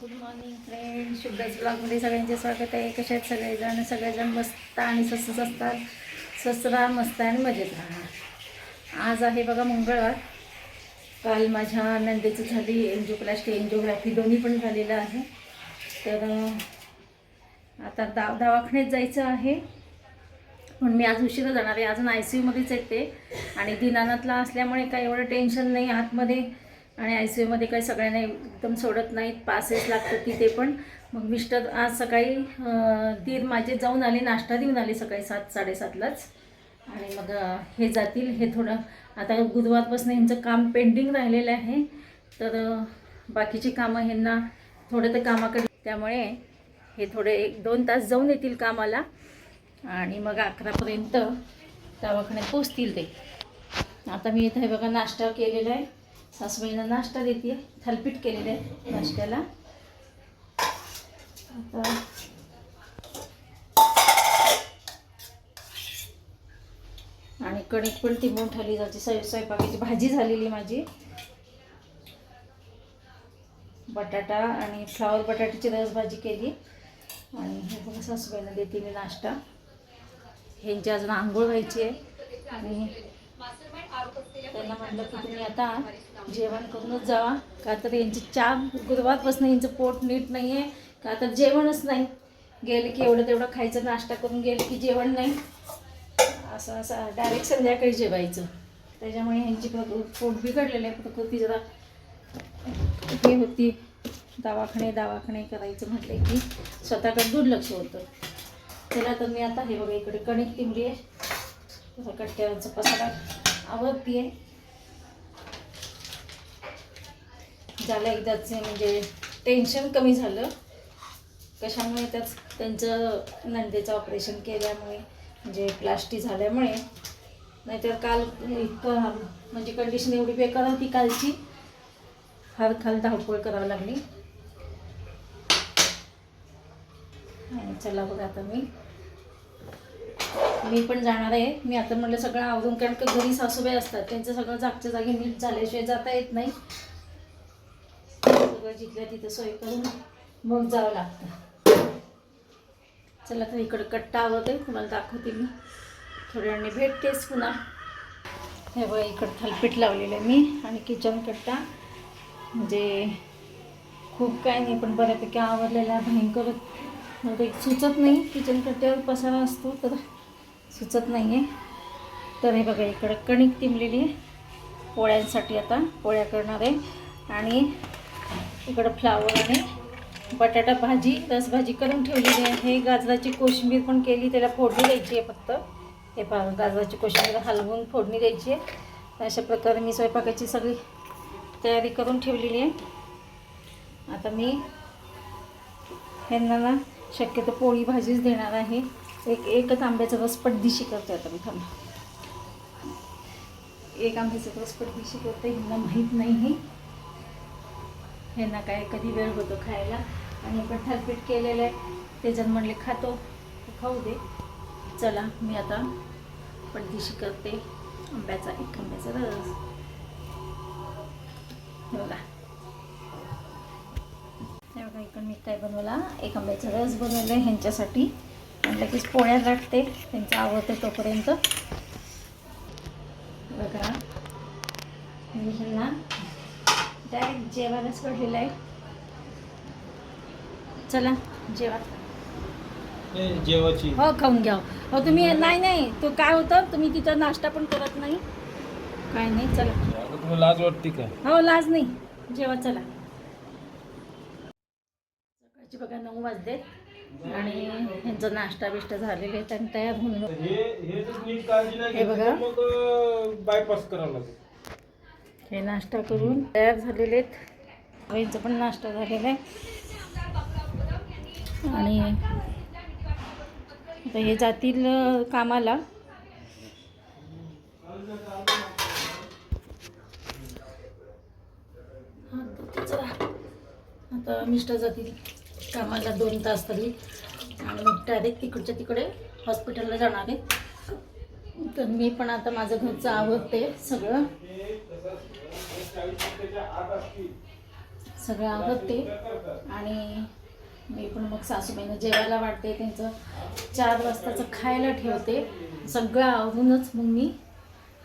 Good morning friend शुद्धच ब्लॉगमध्ये सगळ्यांचे स्वागत आहे. कसे आहेत सगळेजण? सगळेजण मस्त आणि स्वस्तच असतात. स्वस्त राहा मस्त आणि मजेत राहा. आज आहे बघा मंगळवार. काल माझ्या नंदेचं झाली एन्जिओप्लास्टी एन्जिओग्राफी दोन्ही पण झालेलं आहे. तर आता दा दवाखान्यात जायचं आहे. पण मी आज उशिरा जाणार आहे. अजून आय सी यूमध्येच येते आणि दिनानाथला असल्यामुळे काही एवढं टेन्शन नाही. आतमध्ये आणि आय सी यूमध्ये काही सगळ्यांना एकदम सोडत नाहीत पासेस लागतात तिथे पण. मग मिस्टर आज सकाळी तीर दीर माझे जाऊन आले नाश्ता देऊन आले सकाळी सात साडेसातलाच. आणि मग हे जातील हे थोडं आता बुधवारपासून यांचं काम पेंडिंग राहिलेलं आहे. तर बाकीची कामं ह्यांना थोडं तर कामाकडे त्यामुळे हे थोडे एक दोन तास जाऊन येतील कामाला. आणि मग अकरापर्यंत दवाखान्यात पोचतील ते. आता मी इथे बघा नाश्ता केलेला आहे. सासूबाईंना नाश्ता देते थालपीठ केलेलं आहे नाश्त्याला. आता आणि कणिक पण तिंबून ठेवली जाते. स्वय स्वयंपाकाची भाजी झालेली माझी. बटाटा आणि फ्लावर बटाट्याची रस भाजी केली. आणि हे बघा सासूबाईंना देते मी नाश्ता. ह्यांची अजून आंघोळ व्हायची आहे. आणि त्यांना म्हटलं की तुम्ही आता जेवण करूनच जावा. का तर यांची चहा गुरुवारपासून यांचं पोट नीट नाही आहे का तर जेवणच नाही. गेले की एवढं तेवढं खायचं नाश्ता करून गेले की जेवण नाही. असं असं डायरेक्ट संध्याकाळी जेवायचं. त्याच्यामुळे ह्यांची प्रकृती पोट बिघडलेलं आहे. प्रकृती जरा हे होती. दवाखाने दवाखाने करायचं म्हटलं की स्वतःकडे दुर्लक्ष होतं. त्याला तर मी आता हे बघा इकडे कणिक तिंबडी आहे. कट्ट्यांचा पसारा. आवडती आहे झालं एकदाच म्हणजे टेन्शन कमी झालं. कशामुळे त्याच त्यांचं नंदेचं ऑपरेशन केल्यामुळे म्हणजे प्लास्टी झाल्यामुळे. नाहीतर काल इतकं म्हणजे कंडिशन एवढी बेकार होती कालची. फार खाल धावपळ करावी लागली. चला बघा आता मी. मी पण जाणार आहे. मी आता म्हटलं सगळं आवरून कारण का घरी सासूबाई असतात. त्यांचं सगळं जागच्या जागी नीट झाल्याशिवाय जाता येत नाही. सगळं जिथल्या तिथं सोय करून मग जावं लागतं. चला तर इकडं कट्टा आवडते तुम्हाला दाखवते मी. थोड्या वेळाने भेटतेच पुन्हा. हे बघा इकडं थालपीठ लावलेलं आहे मी आणि किचन कट्टा. म्हणजे खूप काय नाही पण बऱ्यापैकी आवडलेला भयंकर. मला ते सुचत नाही किचन कट्ट्यावर पसारा असतो तर. सुचत नाही आहे तर हे बघा इकडं कणिक तिमलेली आहे. पोळ्यांसाठी आता पोळ्या करणार आहे. आणि इकडं फ्लावर आणि बटाटा भाजी रसभाजी करून ठेवलेली आहे. गाजराची कोशिंबीर पण केली त्याला फोडणी द्यायची आहे फक्त. हे पहा गाजराची कोशिंबीर हलवून फोडणी द्यायची आहे. अशा प्रकारे मी स्वयंपाकाची सगळी तयारी करून ठेवलेली आहे. आता मी ह्यांना ना शक्यतो पोळी भाजीच देणार आहे. एक एकच आंब्याचा रस पडदिशी करते आता मी थांबा. एक आंब्याचा रस पडदिशी करते ह्यांना माहीत नाही हे ह्यांना काय कधी वेळ होतो खायला. आणि आपण थालपीठ केलेलं आहे. ते जण म्हणले खातो तर खाऊ दे. चला मी आता पडदिशी करते. आंब्याचा एक आंब्याचा रस. बघा. हे बघा इकडं मी काय बनवला? एक आंब्याचा रस बनवला आहे ह्यांच्यासाठी. लगेच पोळ्या लाटते त्यांचं आवडते तोपर्यंत. बघा. मी ह्यांना डायरेक्ट जेवायलाच पडलेलं आहे. चला जेवा. जेवाची हो खाऊन घ्या. हो तुम्ही नाही नाही तो काय होतं तुम्ही तिथं नाश्ता पण करत नाही. काय नाही चला. लाज वाटते का? हो लाज नाही. जेवा चला. सकाळचे बघा नऊ वाजले आणि ह्यांचा नाश्ता बिष्टा झालेले आहेत आणि तयार होऊन हे बघा. बायपास करावं लागेल. हे नाश्ता करून तयार झालेले आहेत. यांचा पण नाश्ता झालेला आहे. आणि आता हे जातील कामाला. आता मिस्टर जातील. कामाला दोन तास तरी आणि मग डायरेक्ट तिकडच्या तिकडे हॉस्पिटलला जाणार आहे. तर मी पण आता माझं घरचं आवडते सगळं. सगळं आवडते आणि मी पण मग सासूबाईनं जेवायला वाटते त्यांचं चार वाजताचं खायला ठेवते. सगळं आवरूनच मग मी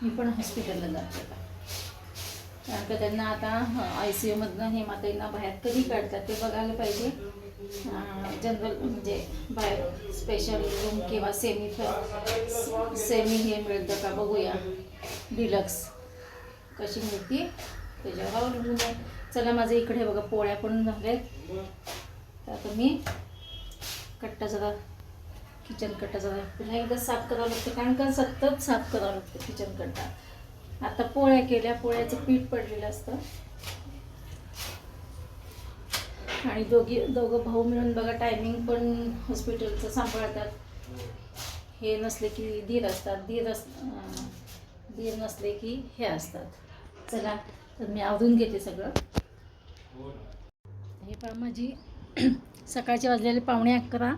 मी पण हॉस्पिटलला जाते. आता. कारण का त्यांना आता आय सी यूमधनं हे माताईंना बाहेर कधी काढतात ते बघायला पाहिजे. जनरल म्हणजे बाहेर स्पेशल रूम किंवा सेमी सेमी हे मिळतं का बघूया. डिलक्स कशी मिळते? त्याच्यावर अवलंबून आहे. चला माझं इकडे बघा पोळ्या पण झाल्यात. तर आता मी कट्टा जरा किचन कट्टा जरा पुन्हा एकदा साफ करावं लागतं कारण का सतत साफ करावं लागतं किचन कट्टा. आता पोळ्या केल्या पोळ्याचं पीठ पडलेलं असतं. आणि दोघी दोघं भाऊ मिळून बघा टायमिंग पण हॉस्पिटलचं सांभाळतात. हे नसले की दीर असतात दीर अस धीर दीर नसले की हे असतात. चला तर मी आवरून घेते सगळं. हे पहा माझी सकाळचे वाजलेले पावणे अकरा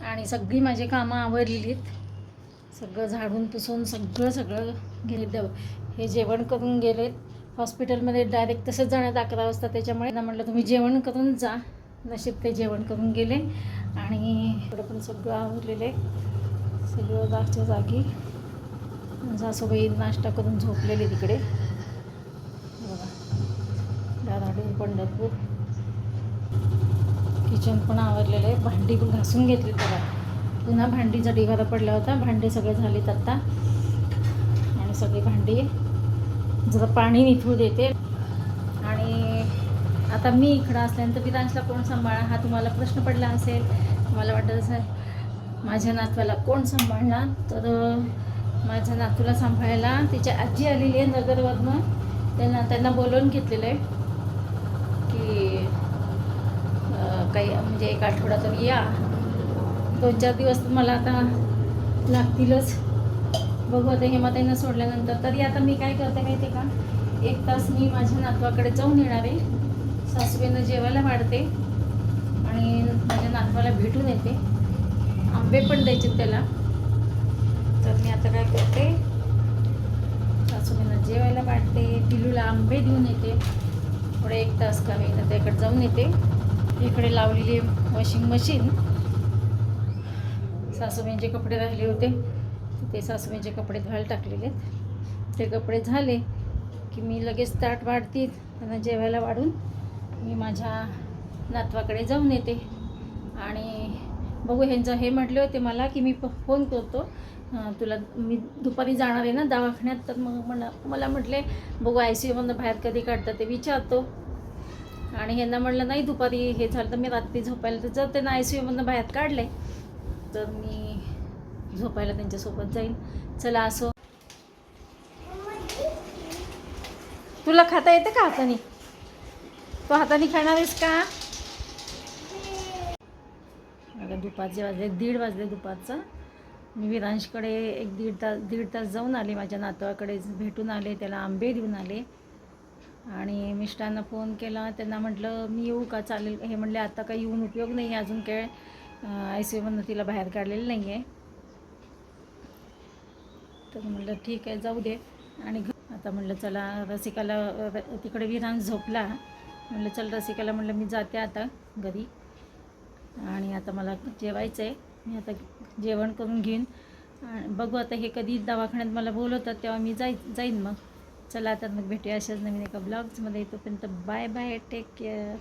आणि सगळी माझी कामं आवरलेली सगळं झाडून पुसून सगळं सगळं गेले हे जेवण करून गेलेत. हॉस्पिटलमध्ये डायरेक्ट तसंच जाण्यात अकरा वाजता त्याच्यामुळे म्हटलं तुम्ही जेवण करून जा. नशीब ते जेवण करून गेले आणि इकडं पण सगळं आवरलेले आहे. सगळं जागच्या जागी. सासूबाई नाश्ता करून झोपलेले तिकडे. बघा. दादाडूर पंढरपूर. किचन पण आवरलेलं आहे. भांडी पण घासून घेतली बघा पुन्हा भांडीचा ढिगारा पडला होता भांडे सगळे झालेत आत्ता आणि सगळी भांडी जरा पाणी निथळू देते. आणि आता मी इकडं असल्यानंतर विरांशला कोण सांभाळा हा तुम्हाला प्रश्न पडला असेल. मला वाटत असं माझ्या नातवाला कोण सांभाळणार? तर माझ्या नातूला सांभाळायला तिची आजी आलेली आहे नगरवरनं. त्यांना त्यांना बोलवून घेतलेलं आहे की काही म्हणजे एक आठवडा तर या. दोन चार दिवस तर मला आता लागतीलच. बघू आता हेमाताईंना सोडल्यानंतर. तरी आता मी काय करते माहिती का? एक तास मी माझ्या नातवाकडे जाऊन येणार आहे. सासूबाईंना जेवायला वाढते. आणि माझ्या नातवाला भेटून येते. आंबे पण द्यायचे त्याला. तर मी आता काय करते? सासूबाईंना जेवायला वाढते. पिलूला आंबे देऊन येते. थोडे एक तास का मी त्याकडे जाऊन येते. इकडे लावलेली वॉशिंग मशीन सासूबाईंचे कपडे राहिले होते. ते सासूबाईंचे कपडे धुवायला टाकलेले आहेत. ते कपडे झाले की मी लगेच ताट वाढतील त्यांना जेवायला वाढून मी माझ्या नातवाकडे जाऊन येते. आणि बघू ह्यांचं हे म्हटले होते मला की मी प- फोन करतो. तुला मी दुपारी जाणार आहे ना दवाखान्यात? तर मग म्हणा मला म्हटले बघू आय सी यूमधनं बाहेर कधी काढतात ते विचारतो. आणि ह्यांना म्हटलं नाही दुपारी हे झालं तर मी रात्री झोपायला तर जर त्यांना आय सी यूमधनं बाहेर काढले तर मी झोपायला त्यांच्यासोबत जाईन चला असो. तुला खाता येतं का हाताने? तू हाताने खाणार आहेस का? अगं दुपारचे वाजले दीड वाजले दुपारचं. मी विरांशकडे एक दीड तास दीड तास जाऊन आले. माझ्या नातवाकडे भेटून आले त्याला आंबे देऊन आले. आणि मिस्टरांना फोन केला. त्यांना म्हटलं मी येऊ का? चालेल. हे म्हणले आता काही येऊन उपयोग नाही. आहे अजून काय आय सी यूमधनं तिला बाहेर काढलेलं नाही आहे तर म्हटलं ठीक आहे जाऊ दे. आणि आता म्हटलं चला रसिकाला र- तिकडे विरान झोपला. म्हटलं चल रसिकाला म्हटलं मी जाते आता घरी. आणि आता मला जेवायचं आहे मी आता जेवण करून घेईन. आणि बघू आता हे कधी दवाखान्यात मला बोलवतात तेव्हा मी जाई जाईन मग. चला आता मग भेटूया अशाच नवीन एका ब्लॉग्समध्ये. तोपर्यंत बाय बाय टेक केअर.